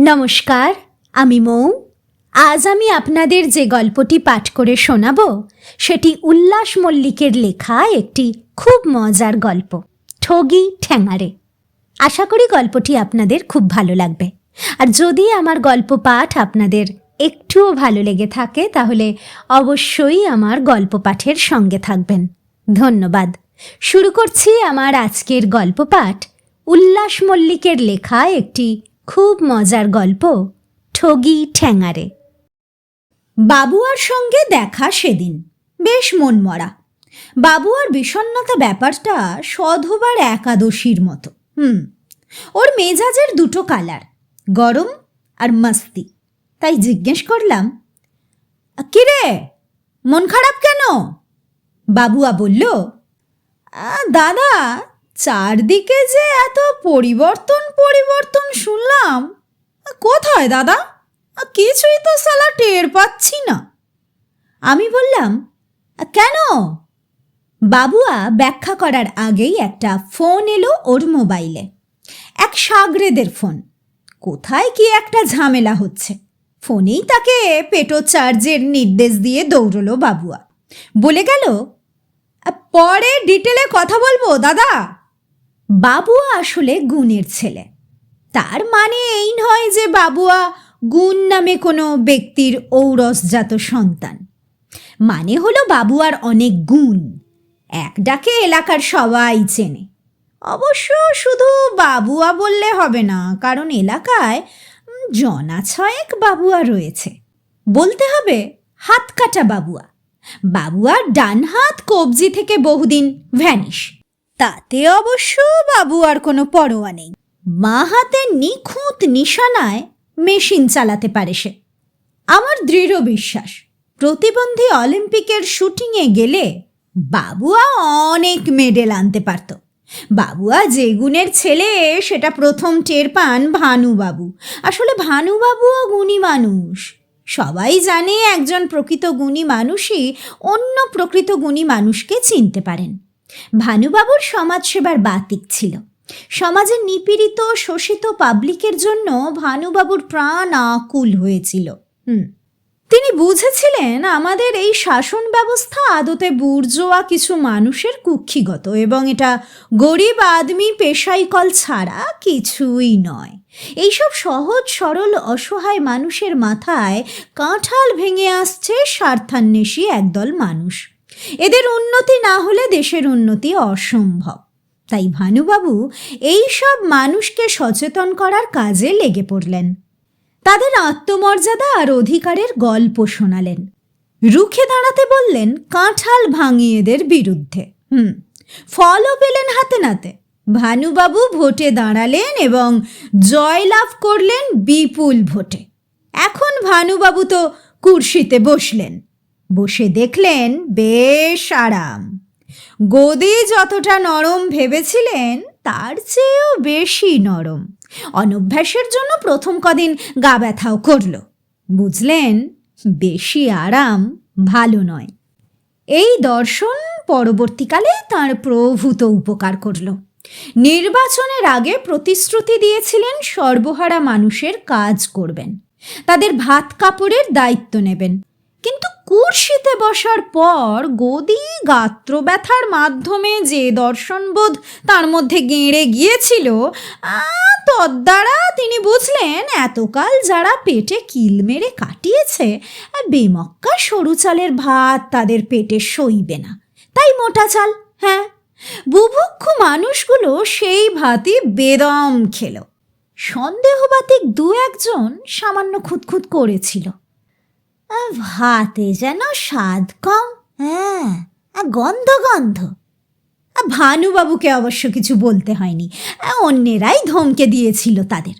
নমস্কার, আমি মৌ। আজ আমি আপনাদের যে গল্পটি পাঠ করে শোনাব, সেটি উল্লাস মল্লিকের লেখা একটি খুব মজার গল্প, ঠগি ঠ্যাঙারে। আশা করি গল্পটি আপনাদের খুব ভালো লাগবে। আর যদি আমার গল্প পাঠ আপনাদের একটুও ভালো লেগে থাকে, তাহলে অবশ্যই আমার গল্প পাঠের সঙ্গে থাকবেন। ধন্যবাদ। শুরু করছি আমার আজকের গল্প পাঠ, উল্লাস মল্লিকের লেখা একটি খুব মজার গল্প, ঠগি ঠ্যাঙারে। বাবুয়ার সঙ্গে দেখা সেদিন, বেশ মনমরা। বাবুয়ার বিষণ্ণতা ব্যাপারটা সধবার একাদশীর মতো, হুম। ওর মেজাজের দুটো কালার, গরম আর মাস্তি। তাই জিজ্ঞেস করলাম কিরে মন খারাপ কেন? বাবুয়া বলল দাদা চারদিকে যে এত পরিবর্তন পরিবর্তন শুনলাম। কোথায় দাদা? কিছুই তো সালা টের পাচ্ছি না। আমি বললাম, কেন? বাবুয়া ব্যাখ্যা করার আগেই একটা ফোন এলো ওর মোবাইলে। এক সাগরেদের ফোন। কোথায় কি একটা ঝামেলা হচ্ছে। ফোনেই তাকে পেটো চার্জের নির্দেশ দিয়ে দৌড়লো বাবুয়া। বলে গেল, পরে ডিটেলে কথা বলব, দাদা। বাবুয়া আসলে গুণের ছেলে। তার মানে এই নয় যে বাবুয়া গুণ নামে কোনো ব্যক্তির ঔরসজাত সন্তান। মানে হলো বাবুয়ার অনেক গুণ, এক ডাকে এলাকার সবাই চেনে। অবশ্য শুধু বাবুয়া বললে হবে না, কারণ এলাকায় জনা ছয়েক বাবুয়া রয়েছে। বলতে হবে হাত কাটা বাবুয়া। বাবুয়ার ডান হাত কবজি থেকে বহুদিন ভ্যানিশ। তাতে অবশ্য বাবু আর কোনো পরোয়া নেই। মা হাতে নিখুঁত নিশানায় মেশিন চালাতে পারে সে। আমার দৃঢ় বিশ্বাস, প্রতিবন্ধী অলিম্পিকের শুটিংয়ে গেলে বাবুয়া অনেক মেডেল আনতে পারত। বাবুয়া যে গুণের ছেলে, সেটা প্রথম টের পান ভানুবাবু আসলে ভানুবাবুও গুণী মানুষ। সবাই জানে একজন প্রকৃত গুণী মানুষই অন্য প্রকৃত গুণী মানুষকে চিনতে পারেন। ভানুবাবুর সমাজসেবার বাতিক ছিল। সমাজের নিপীড়িত, শোষিত পাবলিকের জন্য ভানুবাবুর প্রাণ আকুল হয়েছিল। হুম। তিনি বুঝেছিলেন, আমাদের এই শাসন ব্যবস্থা আদতে বুর্জোয়া কিছু মানুষের কুক্ষিগত এবং এটা গরিব আদমি পেশাইকল ছাড়া কিছুই নয়। এইসব সহজ, সরল, অসহায় মানুষের মাথায় কাঁঠাল ভেঙে আসছে স্বার্থান্বেষী একদল মানুষ। এদের উন্নতি না হলে দেশের উন্নতি অসম্ভব। তাই ভানুবাবু এই সব মানুষকে সচেতন করার কাজে লেগে পড়লেন। তাদের আত্মমর্যাদা আর অধিকারের গল্প শোনালেন। রুখে দাঁড়াতে বললেন, কাঁঠাল ভাঙিয়েদের বিরুদ্ধে। হুম, ফলও পেলেন হাতে নাতে। ভানুবাবু ভোটে দাঁড়ালেন এবং জয়লাভ করলেন বিপুল ভোটে। এখন ভানুবাবু তো কুর্সিতে বসলেন। বসে দেখলেন, বেশ আরাম। গদি যতটা নরম ভেবেছিলেন, তার চেয়েও বেশি নরম। অনভ্যাসের জন্য প্রথম কদিন গা ব্যথাও করল। বুঝলেন, বেশি আরাম ভালো নয়। এই দর্শন পরবর্তীকালে তার প্রভূত উপকার করল। নির্বাচনের আগে প্রতিশ্রুতি দিয়েছিলেন সর্বহারা মানুষের কাজ করবেন। তাদের ভাত কাপড়ের দায়িত্ব নেবেন। কিন্তু কুর্সিতে বসার পর গদি গাত্র ব্যথার মাধ্যমে যে দর্শনবোধ তার মধ্যে গেঁড়ে গিয়েছিল তদ্বারা তিনি বুঝলেন, এতকাল যারা পেটে কিল মেরে কাটিয়েছে, বেমক্কা সরু চালের ভাত তাদের পেটে সইবে না। তাই মোটা চাল হ্যাঁ? বুভুক্ষু মানুষগুলো সেই ভাতই বেদম খেল। সন্দেহবাতিক দু একজন সামান্য খুঁতখুত করেছিল। ভাতে যেন স্বাদ কম হ্যাঁ গন্ধ গন্ধ। ভানুবাবুকে অবশ্য কিছু বলতে হয়নি অন্যেরাই ধমকে দিয়েছিল তাদের।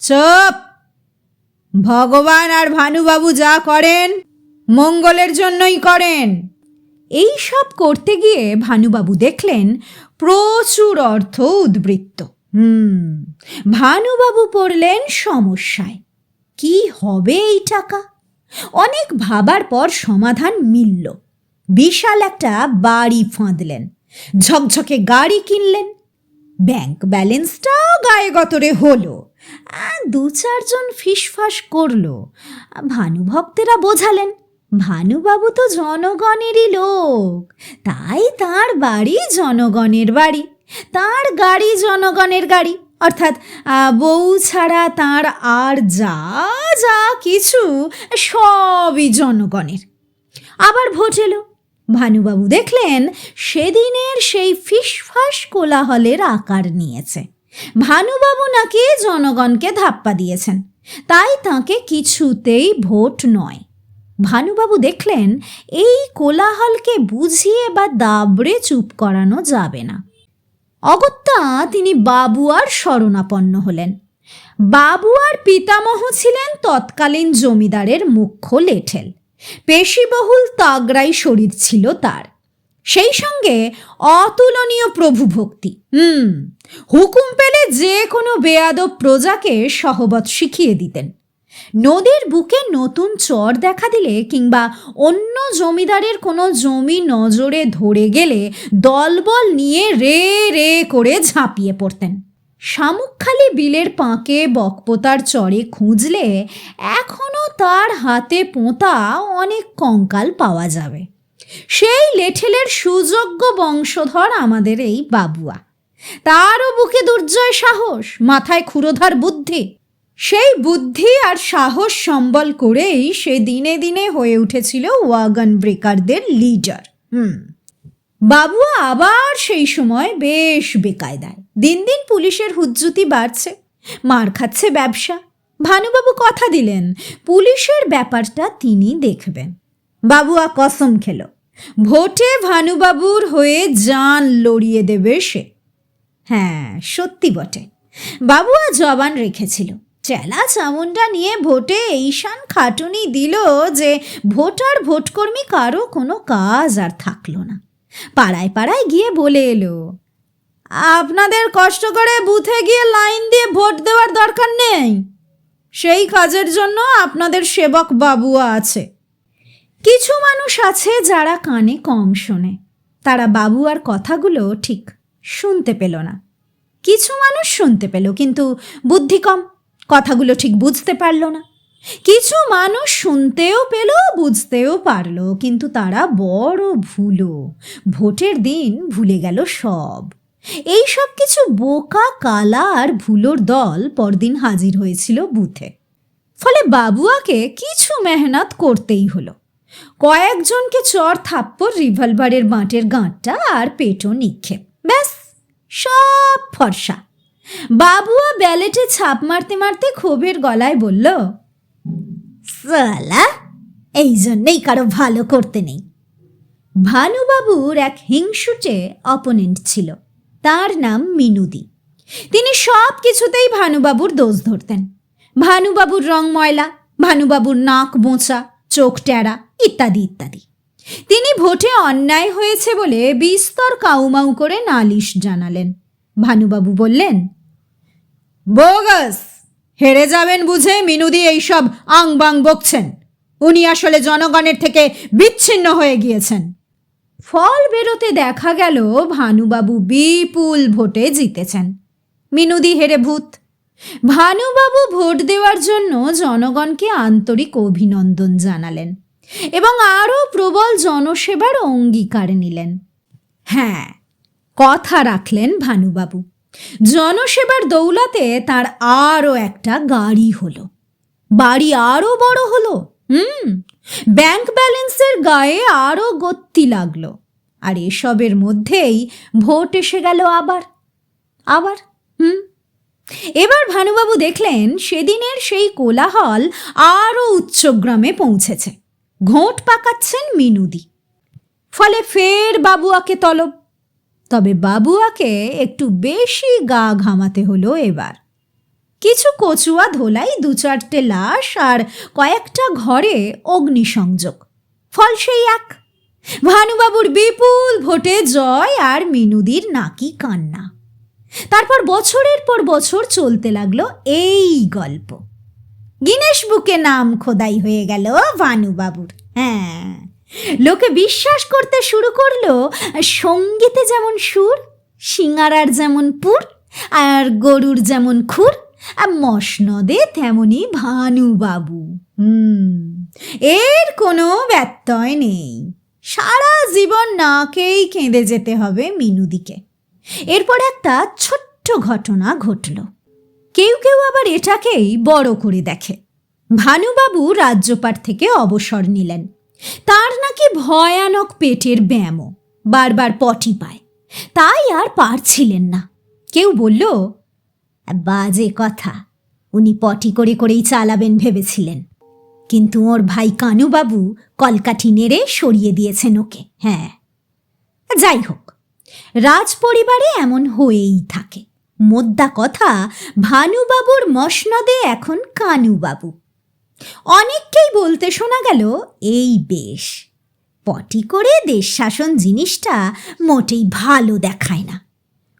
চুপ! ভগবান আর ভানুবাবু যা করেন মঙ্গলের জন্যই করেন। এই সব করতে গিয়ে ভানুবাবু দেখলেন প্রচুর অর্থ উদ্বৃত্ত। হুম। ভানুবাবু পড়লেন সমস্যায়। কি হবে এই টাকা? অনেক ভাবার পর সমাধান মিলল। বিশাল একটা বাড়ি ফাঁদলেন। ঝকঝকে গাড়ি কিনলেন। ব্যাংক ব্যালেন্সটাও গায়ে গতরে হলো। দু চারজন ফিসফাস করল। ভানুভক্তেরা বোঝালেন, ভানুবাবু তো জনগণেরই লোক। তাই তার বাড়ি জনগণের বাড়ি। তার গাড়ি জনগণের গাড়ি। অর্থাৎ বউ ছাড়া তার আর যা যা কিছু সবই জনগণের। আবার ভোট এলো। ভানুবাবু দেখলেন, সেদিনের সেই ফিসফাস কোলাহলের আকার নিয়েছে। ভানুবাবু নাকি জনগণকে ধাপ্পা দিয়েছেন। তাই তাকে কিছুতেই ভোট নয়। ভানুবাবু দেখলেন, এই কোলাহলকে বুঝিয়ে বা দাবড়ে চুপ করানো যাবে না। অগত্যা তিনি বাবুয়ার শরণাপন্ন হলেন। বাবুয়ার পিতামহ ছিলেন তৎকালীন জমিদারের মুখ্য লেঠেল। পেশিবহুল তাগড়াই শরীর ছিল তার। সেই সঙ্গে অতুলনীয় প্রভুভক্তি। হুম, হুকুম পেলে যে কোনো বেয়াদব প্রজাকে সহবত শিখিয়ে দিতেন। নদীর বুকে নতুন চর দেখা দিলে কিংবা অন্য জমিদারের কোনো জমি নজরে ধরে গেলে দলবল নিয়ে রে রে করে ঝাঁপিয়ে পড়তেন। শামুকখালি বিলের পাঁকে বকপোতার চরে খুঁজলে এখনও তার হাতে পোঁতা অনেক কঙ্কাল পাওয়া যাবে। সেই লেঠেলের সুযোগ্য বংশধর আমাদের এই বাবুয়া। তারও বুকে দুর্জয় সাহস, মাথায় ক্ষুরোধার বুদ্ধি সেই বুদ্ধি আর সাহস সম্বল করেই সে দিনে দিনে হয়ে উঠেছিল ওয়াগন ব্রেকারদের লিডার। হুম। বাবুয়া আবার সেই সময় বেশ বেকায়দায়। দিন দিন পুলিশের হুজ্জুতি বাড়ছে, মার খাচ্ছে ব্যবসা। ভানুবাবু কথা দিলেন, পুলিশের ব্যাপারটা তিনি দেখবেন। বাবুয়া কসম খেল, ভোটে ভানুবাবুর হয়ে জান লড়িয়ে দেবে সে। হ্যাঁ সত্যি বটে। বাবুয়া জবান রেখেছিল। চেলা চামুন্ডা নিয়ে ভোটে এইশান খাটুনি দিল যে ভোটার ভোটকর্মী কারও কোনো কাজ আর থাকল না। পাড়ায় পাড়ায় গিয়ে বলে এলো, আপনাদের কষ্ট করে বুথে গিয়ে লাইন দিয়ে ভোট দেওয়ার দরকার নেই। সেই কাজের জন্য আপনাদের সেবক বাবুয়া আছে। কিছু মানুষ আছে যারা কানে কম শোনে। তারা বাবুয়ার কথাগুলো ঠিক শুনতে পেল না। কিছু মানুষ শুনতে পেল, কিন্তু বুদ্ধি কম। কথাগুলো ঠিক বুঝতে পারল না। কিছু মানুষ শুনতেও পেল, বুঝতেও পারল, কিন্তু তারা বড় ভুলো। ভোটের দিন ভুলে গেল সব। এই সব কিছু বোকা, কালা আর ভুলোর দল পরদিন হাজির হয়েছিল বুথে। ফলে বাবুয়াকে কিছু মেহনত করতেই হলো। কয়েকজনকে চর থাপ্পড় রিভলভারের বাঁটের গাঁটটা আর পেটো নিক্ষেপ। ব্যাস, সব ফর্সা। বাবুয়া ব্যালেটে ছাপ মারতে মারতে ক্ষোভের গলায় বলল, সালা, এই জন্যেই কারও ভালো করতে নেই। ভানুবাবুর এক হিংসুটে অপোনেন্ট ছিল, তার নাম মিনুদি। তিনি সব কিছুতেই ভানুবাবুর দোষ ধরতেন। ভানুবাবুর রং ময়লা, ভানুবাবুর নাক বোঁচা চোখ ট্যাড়া, ইত্যাদি ইত্যাদি। তিনি ভোটে অন্যায় হয়েছে বলে বিস্তর কাউমাউ করে নালিশ জানালেন। ভানুবাবু বললেন, বোগাস, হেরে যাবেন বুঝে মিনুদি এইসব আং বাং বকছেন। উনি আসলে জনগণের থেকে বিচ্ছিন্ন হয়ে গিয়েছেন। ফল বেরোতে দেখা গেল ভানুবাবু বিপুল ভোটে জিতেছেন। মিনুদি হেরে ভূত। ভানুবাবু ভোট দেওয়ার জন্য জনগণকে আন্তরিক অভিনন্দন জানালেন এবং আরও প্রবল জনসেবার অঙ্গীকার নিলেন। হ্যাঁ কথা রাখলেন ভানুবাবু। জনসেবার দৌলাতে তার আরও একটা গাড়ি হলো। বাড়ি আরও বড় হলো, হুম? ব্যাংক ব্যালেন্সের গায়ে আরও গত্তি লাগল। আর এসবের মধ্যেই ভোট এসে গেল আবার। আবার, হুম? এবার ভানুবাবু দেখলেন সেদিনের সেই কোলাহল আরও উচ্চগ্রামে পৌঁছেছে। ঘোঁট পাকাচ্ছেন মিনুদি। ফলে ফের বাবুয়াকে তলব। তবে বাবুয়াকে একটু বেশি গা ঘামাতে হলো এবার। কিছু কচুয়া ধোলাই, দু চারটে লাশ আর কয়েকটা ঘরে অগ্নিসংযোগ। ফল সেই এক। ভানুবাবুর বিপুল ভোটে জয় আর মিনুদির নাকি কান্না। তারপর বছরের পর বছর চলতে লাগল এই গল্প। গিনেশ বুকে নাম খোদাই হয়ে গেল ভানুবাবুর। হ্যাঁ। লোকে বিশ্বাস করতে শুরু করল, সঙ্গীতে যেমন সুর, সিঙ্গারার যেমন পুর, আর গরুর যেমন খুর, আর মসনদে তেমনি ভানুবাবু। হুম, এর কোনো ব্যত্যয় নেই। সারা জীবন নাকেই কেঁদে যেতে হবে মিনুদিকে। এরপর একটা ছোট্ট ঘটনা ঘটল। কেউ কেউ আবার এটাকেই বড় করে দেখে। ভানুবাবু রাজ্যপাট থেকে অবসর নিলেন। তার নাকি ভয়ানক পেটের ব্যায়ামও বারবার পটি পায়। তাই আর পারছিলেন না। কেউ বলল, বাজে কথা। উনি পটি করে করেই চালাবেন ভেবেছিলেন। কিন্তু ওর ভাই কানুবাবু কলকাঠি নেড়ে সরিয়ে দিয়েছেন ওকে। হ্যাঁ। যাই হোক রাজ পরিবারে এমন হয়েই থাকে। মোদ্দা কথা ভানুবাবুর মসনদে এখন কানুবাবু। অনেককেই বলতে শোনা গেল, এই বেশ। পটি করে দেশ শাসন জিনিসটা মোটেই ভালো দেখায় না।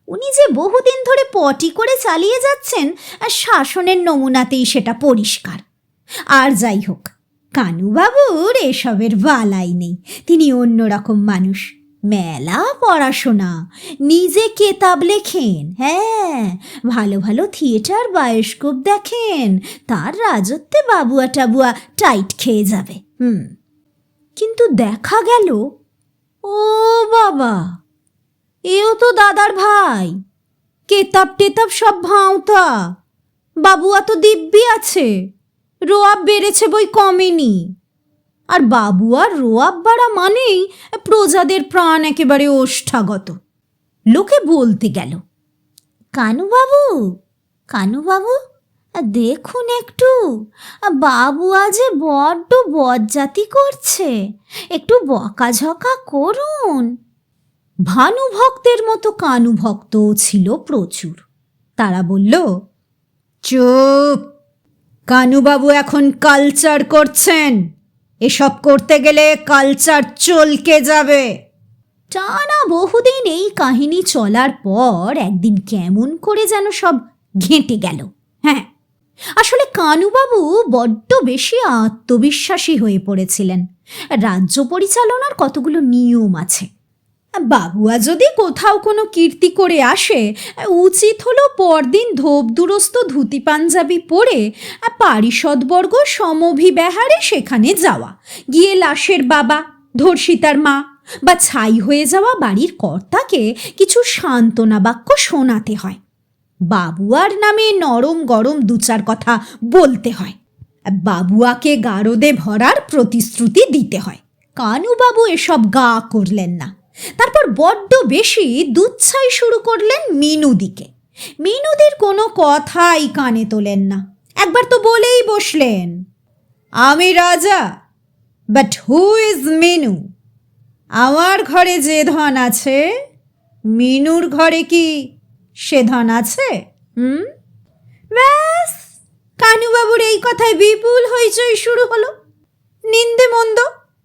উনি যে বহুদিন ধরে পটি করে চালিয়ে যাচ্ছেন, আর শাসনের নমুনাতেই সেটা পরিষ্কার। আর যাই হোক, কানুবাবুর এসবের বালাই নেই। তিনি অন্যরকম মানুষ। মেলা পড়াশোনা। নিজে কেতাব লেখেন হ্যাঁ। ভালো ভালো থিয়েটার, বায়োস্কোপ দেখেন। তার রাজত্বে বাবুয়া টাবুয়া টাইট খেয়ে যাবে, হুম। কিন্তু দেখা গেল, ও বাবা, এও তো দাদার ভাই। কেতাব টেতাব সব ভাঁওতা। বাবুয়া তো দিব্যি আছে। রোয়াব বেড়েছে বই কমেনি। আর বাবু আর রোয়াব বাড়া মানেই প্রজাদের প্রাণ একেবারে ওষ্ঠাগত। লোকে বলতে গেল কানুবাবু কানুবাবু দেখুন একটু, বাবু আজ বড্ড বজ্জাতি করছে, একটু বকাঝকা করুন। ভানু ভক্তের মতো কানু ভক্তও ছিল প্রচুর। তারা বলল, চুপ কানুবাবু এখন কালচার করছেন। এসব করতে গেলে কালচার চলকে যাবে। টানা বহুদিন এই কাহিনী চলার পর একদিন কেমন করে যেন সব ঘেঁটে গেল হ্যাঁ? আসলে কানুবাবু বড্ড বেশি আত্মবিশ্বাসী হয়ে পড়েছিলেন। রাজ্য পরিচালনার কতগুলো নিয়ম আছে। বাবুয়া যদি কোথাও কোনো কীর্তি করে আসে, উচিত হলো পরদিন ধোপ দুরস্ত ধুতি পাঞ্জাবি পরে পারিষদবর্গ সমভিব্যাহারে সেখানে যাওয়া। গিয়ে লাশের বাবা, ধর্ষিতার মা বা ছাই হয়ে যাওয়া বাড়ির কর্তাকে কিছু সান্ত্বনা বাক্য শোনাতে হয়। বাবুয়ার নামে নরম গরম দু চার কথা বলতে হয়। বাবুয়াকে গারদে ভরার প্রতিশ্রুতি দিতে হয়। কানুবাবু এসব গা করলেন না। তারপর বড্ড বেশি দুচ্ছাই শুরু করলেন মিনুদিকে। মিনুদির কোনো কথাই কানে তোলেন না। একবার তো বলেই বসলেন, আমি রাজা বাট হু ইজ মিনু আমার ঘরে যে ধন আছে, মিনুর ঘরে কি সে ধন আছে? হুম? ব্যাস, কানুবাবুর এই কথায় বিপুল হইচই শুরু হলো। নিন্দে মন্দ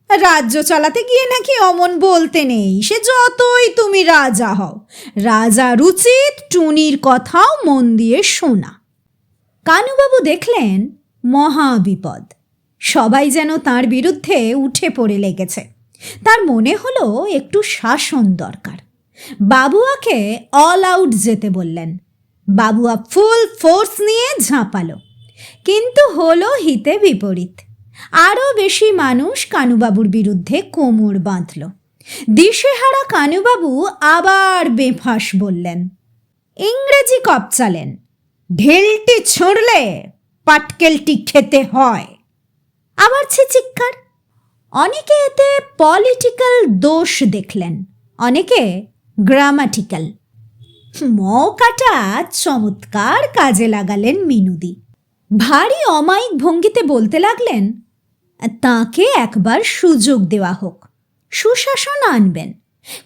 রাজ্য চালাতে গিয়ে নাকি অমন বলতে নেই, সে যতই তুমি রাজা হও। রাজার উচিত টুনির কথাও মন দিয়ে শোনা। কানুবাবু দেখলেন মহা বিপদ সবাই যেন তার বিরুদ্ধে উঠে পড়ে লেগেছে। তার মনে হলো একটু শাসন দরকার। বাবুয়াকে অল আউট যেতে বললেন। বাবুয়া ফুল ফোর্স নিয়ে ঝাঁপালো। কিন্তু হলো হিতে বিপরীত। আরও বেশি মানুষ কানুবাবুর বিরুদ্ধে কোমর বাঁধল। দিশেহারা কানুবাবু আবার বেফাঁস বললেন, ইংরেজি কপচালেন ঢেলটি ছুঁড়লে পাটকেলটি খেতে হয়। আবার চিৎকার। অনেকে এতে পলিটিক্যাল দোষ দেখলেন, অনেকে গ্রামাটিক্যাল। মৌকাটা চমৎকার কাজে লাগালেন মিনুদি। ভারী অমায়িক ভঙ্গিতে বলতে লাগলেন তাকে একবার সুযোগ দেওয়া হোক, সুশাসন আনবেন।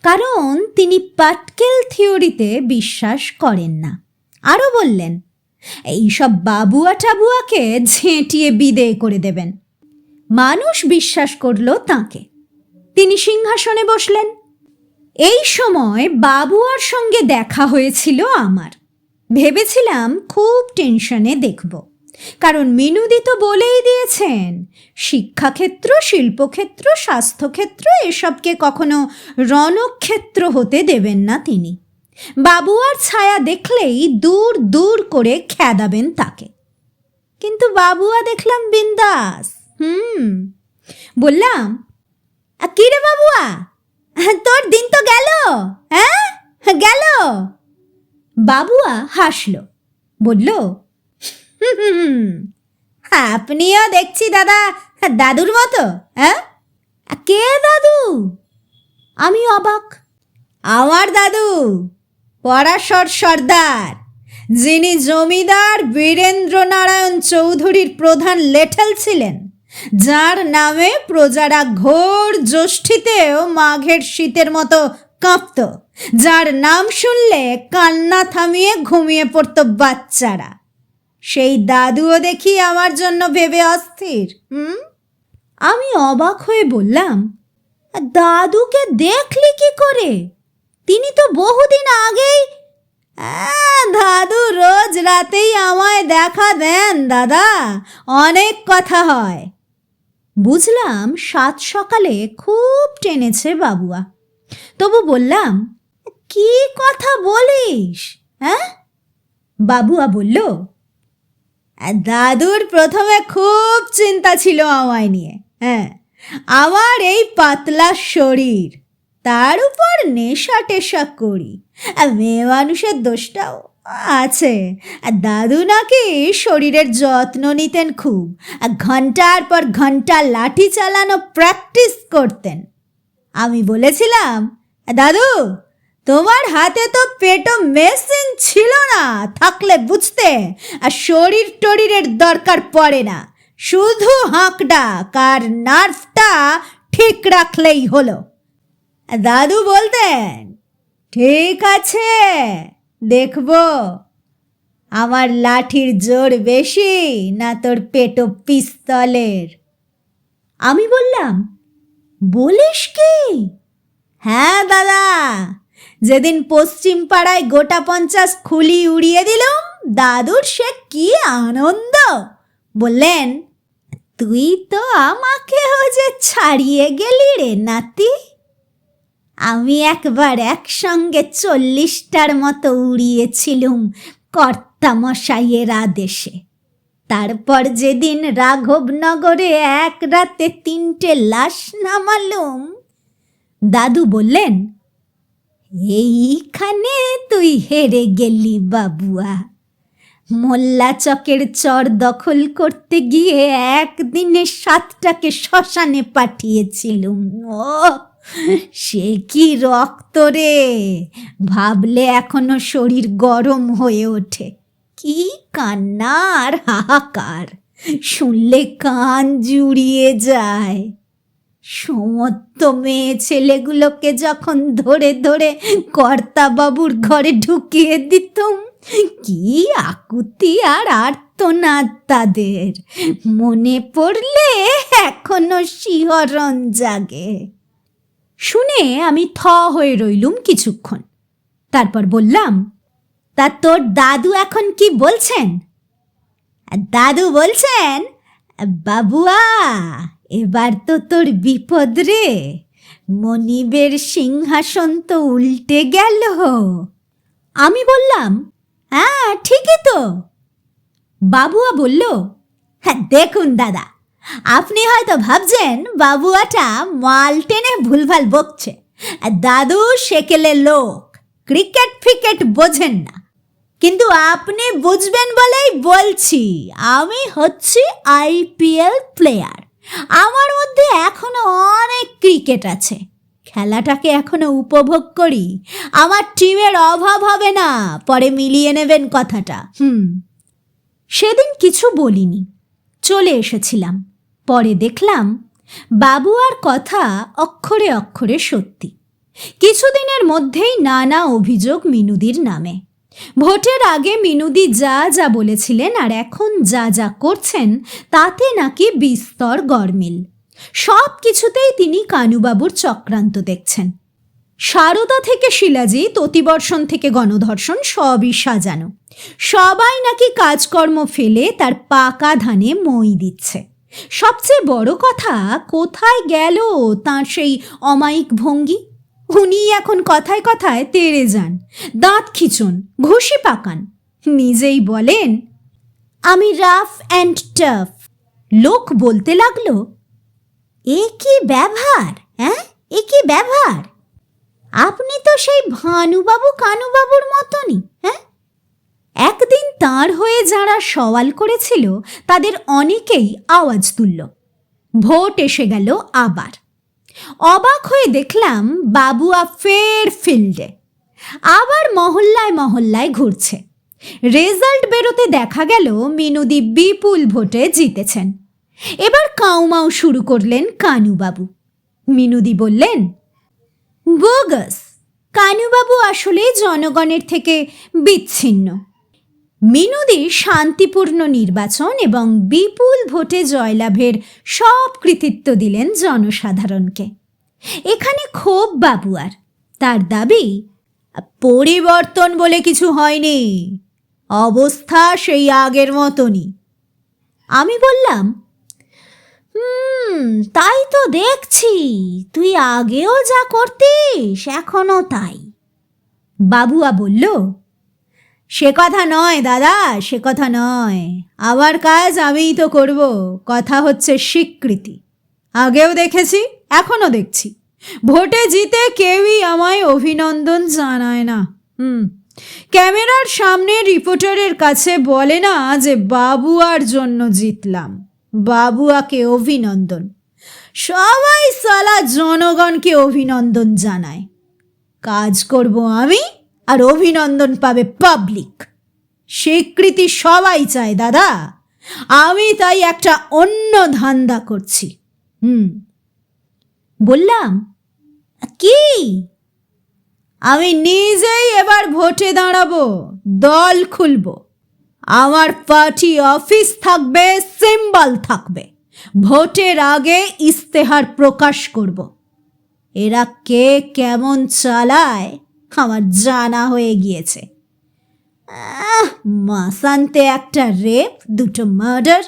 কারণ তিনি পাটকেল থিওরিতে বিশ্বাস করেন না। আরও বললেন এইসব বাবুয়া টাবুয়াকে ঝেঁটিয়ে বিদেয় করে দেবেন। মানুষ বিশ্বাস করল তাকে। তিনি সিংহাসনে বসলেন। এই সময় বাবুয়ার সঙ্গে দেখা হয়েছিল আমার। ভেবেছিলাম খুব টেনশনে দেখব। কারণ মিনুদি তো বলেই দিয়েছেন শিক্ষাক্ষেত্র শিল্পক্ষেত্র স্বাস্থ্যক্ষেত্র এসবকে কখনো রণক্ষেত্র হতে দেবেন না তিনি। বাবু আর ছায়া দেখলেই দূর দূর করে খেদাবেন তাকে। কিন্তু বাবুয়া দেখলাম বিন্দাস হুম বললাম "আ, কি রে বাবুয়া? তোর দিন তো গেল হ্যাঁ গেল? বাবুয়া হাসল বলল "হুম, আপনিও দেখছি দাদা দাদুর মতো হ্যাঁ? কে দাদু? আমি অবাক। আমার দাদু পরাশর সর্দার যিনি জমিদার বীরেন্দ্র নারায়ণ চৌধুরীর প্রধান লেঠেল ছিলেন যার নামে প্রজারা ঘোর জ্যৈষ্ঠীতেও মাঘের শীতের মতো কাঁপত যার নাম শুনলে কান্না থামিয়ে ঘুমিয়ে পড়ত বাচ্চারা। সেই দাদুও দেখি আমার জন্য ভেবে অস্থির, হুম? আমি অবাক হয়ে বললাম, দাদুকে দেখলি কি করে? তিনি তো বহুদিন আগেই দাদু রোজ রাতেই আমায় দেখা দেন, দাদা। অনেক কথা হয়। বুঝলাম সাত সকালে খুব টেনেছে বাবুয়া। তবু বললাম, কি কথা বলিস হ্যাঁ বাবুয়া বলল দাদুর প্রথমে খুব চিন্তা ছিল আমায় নিয়ে হ্যাঁ। আমার এই পাতলা শরীর, তার উপর নেশা টেশা করি। মেয়ে মানুষের দোষটাও আছে। দাদু নাকি শরীরের যত্ন নিতেন খুব। ঘণ্টার পর ঘণ্টা লাঠি চালানো প্র্যাকটিস করতেন। আমি বলেছিলাম দাদু তোমার হাতে তো পেটো মেশিন ছিল না, থাকলে বুঝতে। আর শরীর টরিরের দরকার পড়ে না। শুধু হাঁকডা, কার নার্ভটা ঠিক রাখলেই হলো। দাদু বলতেন, ঠিক আছে, দেখব। আমার লাঠির জোর বেশি না তোর পেটো পিস্তলের। আমি বললাম, বলিস কি? হ্যাঁ দাদা। যেদিন পশ্চিম পাড়ায় গোটা পঞ্চাশ খুলি উড়িয়ে দিলাম দাদুর সে কি আনন্দ! বললেন, তুই তো আমাকেও যে ছাড়িয়ে গেলি রে নাতি। আমি একবার একসঙ্গে চল্লিশটার মতো উড়িয়েছিলুম কর্তামশাইয়ের আদেশে। তারপর যেদিন রাঘবনগরে এক রাতে তিনটে লাশ নামালুম, দাদু বললেন এইখানে তুই হেরে গেলি, বাবুয়া। মোল্লা চকের চর দখল করতে গিয়ে একদিনে সাতটাকে শ্মশানে পাঠিয়েছিলুম। ও সে কি রক্ত রে! ভাবলে এখনও শরীর গরম হয়ে ওঠে। কি কান্নার হাহাকার! শুনলে কান জুড়িয়ে যায়। সমস্ত মেয়ে ছেলেগুলোকে যখন ধরে ধরে কর্তাবাবুর ঘরে ঢুকিয়ে দিতুম, কি আকুতি আর আর্তনাদ তাদের। মনে পড়লে এখনও শিহরণ জাগে। শুনে আমি থ হয়ে রইলুম কিছুক্ষণ। তারপর বললাম, তা তোর দাদু এখন কি বলছেন? দাদু বলছেন, বাবুয়া এবার তো তোর বিপদ রে। মনিবের সিংহাসন তো উল্টে গেল। আমি বললাম হ্যাঁ ঠিকই তো। বাবুয়া বলল হ্যাঁ দেখুন দাদা, আপনি হয়তো ভাবছেন বাবুয়াটা মাল টেনে ভুলভাল বকছে। দাদু সেকেলে লোক, ক্রিকেট ফিকেট বোঝেন না। কিন্তু আপনি বুঝবেন বলেই বলছি, আমি হচ্ছি আইপিএল প্লেয়ার। আমার মধ্যে এখনও অনেক ক্রিকেট আছে। খেলাটাকে এখনও উপভোগ করি। আমার টিমের অভাব হবে না, পরে মিলিয়ে নেবেন কথাটা। হুম। সেদিন কিছু বলিনি। চলে এসেছিলাম। পরে দেখলাম বাবু আর কথা অক্ষরে অক্ষরে সত্যি। কিছুদিনের মধ্যেই নানা অভিযোগ মিনুদির নামে। ভোটের আগে মিনুদি যা যা বলেছিলেন আর এখন যা যা করছেন, তাতে নাকি বিস্তর গরমিল। সব কিছুতেই তিনি কানুবাবুর চক্রান্ত দেখছেন। সারদা থেকে শিলাজিৎ, অতিবর্ষণ থেকে গণধর্ষণ, সবই সাজানো। সবাই নাকি কাজকর্ম ফেলে তার পাকা ধানে মই দিচ্ছে। সবচেয়ে বড় কথা, কোথায় গেল তার সেই অমায়িক ভঙ্গি? উনি এখন কথায় কথায় তেড়ে যান, দাঁত খিচুন, ঘুষি পাকান। নিজেই বলেন, আমি রাফ অ্যান্ড টাফ। লোক বলতে লাগল, এ কি ব্যবহার হ্যাঁ এ কি ব্যবহার? আপনি তো সেই ভানুবাবু কানুবাবুর মতনই হ্যাঁ একদিন তাঁর হয়ে যারা সওয়াল করেছিল, তাদের অনেকেই আওয়াজ তুলল। ভোট এসে গেল আবার। অবাক হয়ে দেখলাম বাবুয়া ফের ফিল্ডে। আবার মহল্লায় মহল্লায় ঘুরছে। রেজাল্ট বেরোতে দেখা গেল মিনুদি বিপুল ভোটে জিতেছেন। এবার কাউমাউ শুরু করলেন কানুবাবু। মিনুদি বললেন, বোগাস, কানুবাবু আসলে জনগণের থেকে বিচ্ছিন্ন। মিনুদি শান্তিপূর্ণ নির্বাচন এবং বিপুল ভোটে জয়লাভের সব কৃতিত্ব দিলেন জনসাধারণকে। এখানে ক্ষোভ বাবুয়ার। তার দাবি, পরিবর্তন বলে কিছু হয়নি। অবস্থা সেই আগের মতনই। আমি বললাম, হুম, তাই তো দেখছি। তুই আগেও যা করতিস এখনও তাই। বাবুয়া বলল সে কথা নয়, দাদা, সে কথা নয়। আবার কাজ আমিই তো করব, কথা হচ্ছে স্বীকৃতি। আগেও দেখেছি, এখনও দেখছি। ভোটে জিতে কেউই আমায় অভিনন্দন জানায় না। হুম, ক্যামেরার সামনে রিপোর্টারের কাছে বলে না যে বাবুয়ার জন্য জিতলাম। বাবুয়াকে অভিনন্দন। সবাই সালা জনগণকে অভিনন্দন জানায়। কাজ করব আমি আর অভিনন্দন পাবে পাবলিক স্বীকৃতি সবাই চায়, দাদা। আমি তাই একটা অন্য ধান্দা করছি। হুম। বললাম, কি? আমি নিজেই এবার ভোটে দাঁড়াবো, দল খুলব। আমার পার্টি অফিস থাকবে, সিম্বল থাকবে। ভোটের আগে ইস্তেহার প্রকাশ করব। এরা কে, কেমন চালায়? আমার জানা হয়ে গিয়েছে। মাসান্তে একটা রেপ, দুটো মার্ডার,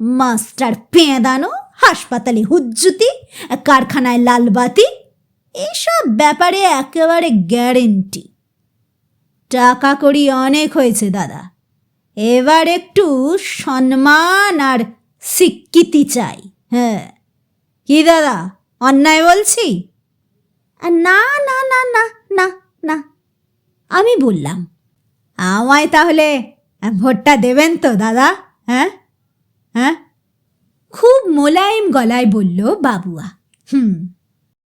মাস্টার পেঁদানো, হাসপাতালে হুজ্জুতি, কারখানায় লালবাতি, এসব ব্যাপারে একেবারে গ্যারেন্টি। টাকা কড়ি অনেক হয়েছে, দাদা। এবার একটু সম্মান আর স্বীকৃতি চাই হ্যাঁ। কি দাদা, অন্যায় বলছি? না না না না না। না, আমি বললাম। আমায় তাহলে ভোটটা দেবেন তো, দাদা হ্যাঁ? হ্যাঁ? খুব মোলায়েম গলায় বলল বাবুয়া। হুম।